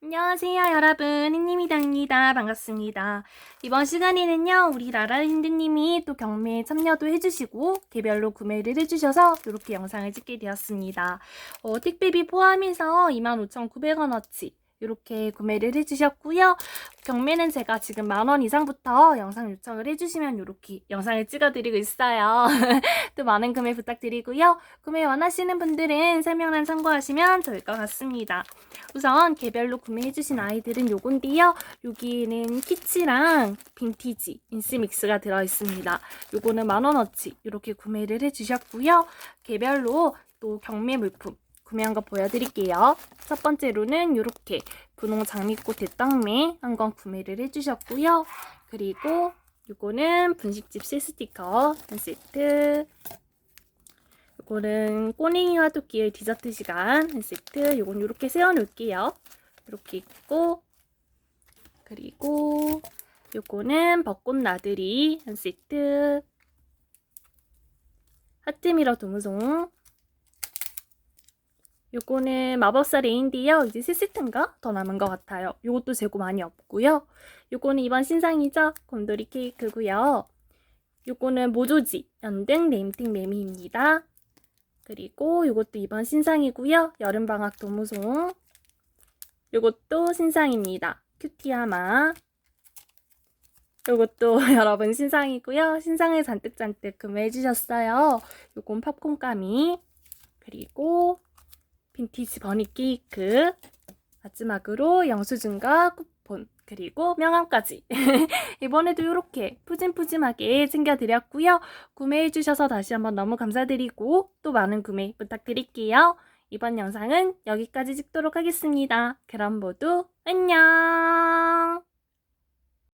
안녕하세요 여러분. 햇님이당입니다. 반갑습니다. 이번 시간에는요 우리 라라랜드님이 또 경매에 참여도 해주시고 개별로 구매를 해주셔서 이렇게 영상을 찍게 되었습니다. 어, 택배비 포함해서 25,900원어치 이렇게 구매를 해주셨고요. 경매는 제가 지금 만원 이상부터 영상 요청을 해주시면 이렇게 영상을 찍어드리고 있어요. 또 많은 구매 부탁드리고요. 구매 원하시는 분들은 설명란 참고하시면 좋을 것 같습니다 우선 개별로 구매해주신 아이들은 요건데요. 여기에는 키치랑 빈티지, 인스믹스가 들어있습니다. 요거는 만원어치 이렇게 구매를 해주셨고요. 개별로 또 경매 물품 구매한 거 보여드릴게요. 첫 번째로는 이렇게 분홍 장미꽃 대땅매 한 건 구매를 해주셨고요. 그리고 요거는 분식집 실 스티커 한 세트 요거는 꼬냉이와 토끼의 디저트 시간 한 세트. 요건 이렇게 세워놓을게요. 이렇게 있고 그리고 요거는 벚꽃 나들이 한 세트. 하트미러 도무송. 요거는 마법사 레인디어 이제 세 세트인가 더 남은 것 같아요. 요것도 재고 많이 없고요. 요거는 이번 신상이죠. 곰돌이 케이크고요. 요거는 모조지 연등 네임팅 매미입니다. 그리고 이것도 이번 신상이고요. 여름방학 도무송. 이것도 신상입니다. 큐티아마. 이것도 여러분 신상이고요. 신상을 잔뜩잔뜩 구매해 주셨어요. 요건 팝콘까미. 그리고 빈티지 버니 케이크. 마지막으로 영수증과 쿠폰. 그리고 명함까지. 이번에도 이렇게 푸짐푸짐하게 챙겨드렸고요. 구매해주셔서 다시 한번 너무 감사드리고 또 많은 구매 부탁드릴게요. 이번 영상은 여기까지 찍도록 하겠습니다. 그럼 모두 안녕!